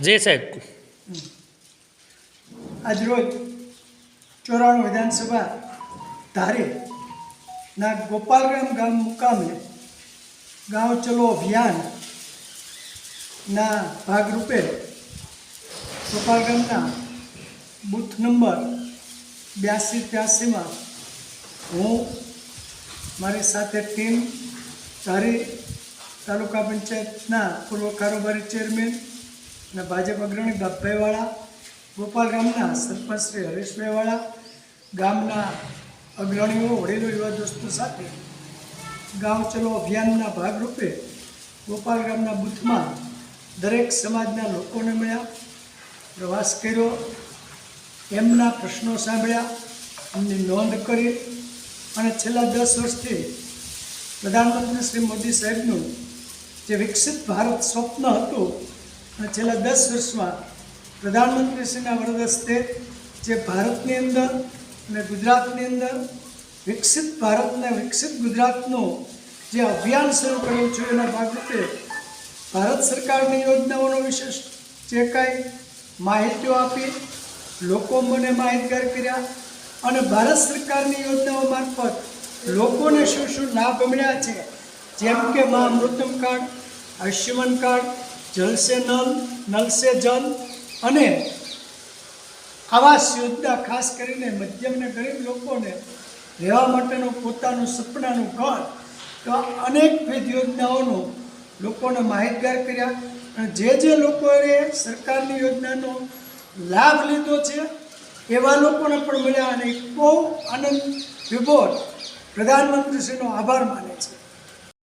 જી સાહેબ. આજરોજ ચોરાણું વિધાનસભા ધારે ના ગોપાલગ્રામ ગામ મુકામે ગાંવ ચલો અભિયાન ના ભાગરૂપે ગોપાલગ્રામના બૂથ નંબર બ્યાસી ત્યાસીમાં હું, મારી સાથે ટીમ, ધારી તાલુકા પંચાયતના પૂર્વ કારોબારી ચેરમેન અને ભાજપ અગ્રણી બાપભાઈવાળા, ગોપાલ ગામના સરપંચ શ્રી હરેશભાઈવાળા, ગામના અગ્રણીઓ, વડીલો યુવા દોસ્તો સાથે ગામ ચલો અભિયાનના ભાગરૂપે ગોપાલ ગામના બૂથમાં દરેક સમાજના લોકોને મળ્યા, પ્રવાસ કર્યો, એમના પ્રશ્નો સાંભળ્યા, એમની નોંધ કરી અને છેલ્લા દસ વર્ષથી પ્રધાનમંત્રી શ્રી મોદી સાહેબનું જે વિકસિત ભારત સ્વપ્ન હતું છેલ્લા દસ વર્ષમાં પ્રધાનમંત્રીશ્રીના વરદસ્તે જે ભારતની અંદર અને ગુજરાતની અંદર વિકસિત ભારતને વિકસિત ગુજરાતનું જે અભિયાન શરૂ કર્યું છે એના ભાગરૂપે ભારત સરકારની યોજનાઓનો વિશેષ જે કાંઈ માહિતીઓ આપી, લોકો મને માહિતગાર કર્યા અને ભારત સરકારની યોજનાઓ મારફત લોકોને શું શું લાભ મળ્યા છે, જેમ કે Maa Amrutam card, Ayushman card Jal Se Nal null સે જલ અને આવાસ યોજના ખાસ કરીને મધ્યમ અને ગરીબ લોકોને રહેવા માટેનું પોતાનું સપનાનું ઘર તો અનેકવિધ યોજનાઓનો લોકોને માહિતગાર કર્યા અને જે જે લોકોએ સરકારની યોજનાનો લાભ લીધો છે, એવા લોકોને પણ મળ્યા અને બહુ આનંદ, વિભોર પ્રધાનમંત્રીશ્રીનો આભાર માને છે.